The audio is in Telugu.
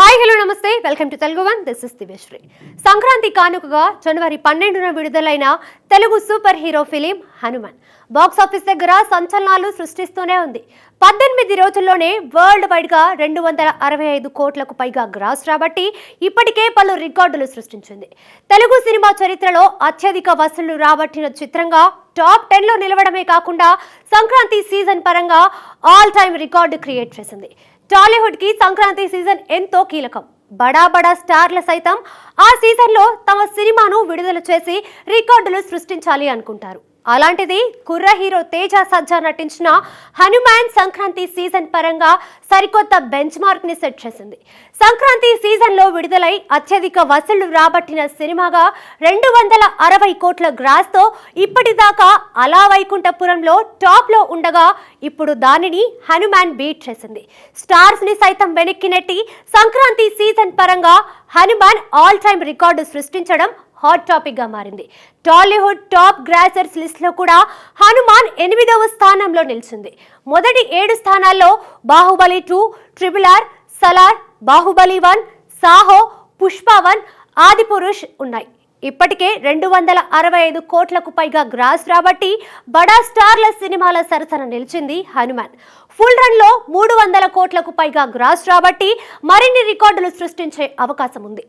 హాయ్ హలో నమస్తే. Welcome to Telugu one this is Divyasri Sankranti కానుకగా జనవరి పన్నెండున విడుదలైన Telugu super hero film Hanuman. Box office దగ్గర సంచలనాలు సృష్టిస్తూనే ఉంది. పద్దెనిమిది రోజుల్లోనే వరల్డ్ వైడ్గా రెండు వందల అరవై ఐదు కోట్లకు పైగా గ్రాస్ రాబట్టి ఇప్పటికే పలు రికార్డులు సృష్టించింది. తెలుగు సినిమా చరిత్రలో అత్యధిక వసూళ్ళు రాబట్టిన చిత్రంగా టాప్ టెన్లో నిలవడమే కాకుండా సంక్రాంతి సీజన్ పరంగా ఆల్ టైమ్ రికార్డు క్రియేట్ చేసింది. టాలీవుడ్కి సంక్రాంతి సీజన్ ఎంతో కీలకం. బడా బడా స్టార్ల సైతం ఆ సీజన్లో తమ సినిమాను విడుదల చేసి రికార్డులు సృష్టించాలి అనుకుంటారు. అలాంటిది కుర్ర హీరో తేజ సజ్జా నటించిన హనుమాన్ సంక్రాంతి సీజన్ పరంగా సరికొత్త బెంచ్ మార్క్ని సెట్ చేసింది. సంక్రాంతి సీజన్లో విడుదలై అత్యధిక వసూళ్ళు రాబట్టిన సినిమాగా రెండు వందల అరవై కోట్ల గ్రాస్తో ఇప్పటిదాకా అలా వైకుంఠపురంలో టాప్లో ఉండగా ఇప్పుడు దానిని హనుమాన్ బీట్ చేసింది. స్టార్స్ని సైతం వెనక్కి నెట్టి సంక్రాంతి సీజన్ పరంగా హనుమాన్ ఆల్ టైమ్ రికార్డు సృష్టించడం హాట్ టాపిక్గా మారింది. టాలీవుడ్ టాప్ గ్రాసర్స్ లిస్ట్లో కూడా హనుమాన్ ఎనిమిదవ స్థానంలో నిలిచింది. మొదటి ఏడు స్థానాల్లో Baahubali two triple R Salaar Baahubali one Saaho Pushpa one Adipurush ఉన్నాయి. ఇప్పటికే రెండు వందల అరవై ఐదు కోట్లకు పైగా గ్రాస్ రాబట్టి బడా స్టార్ల సినిమాల సరసన నిలిచింది హనుమాన్. ఫుల్ రన్లో మూడు వందల కోట్లకు పైగా గ్రాస్ రాబట్టి మరిన్ని రికార్డులు సృష్టించే అవకాశం ఉంది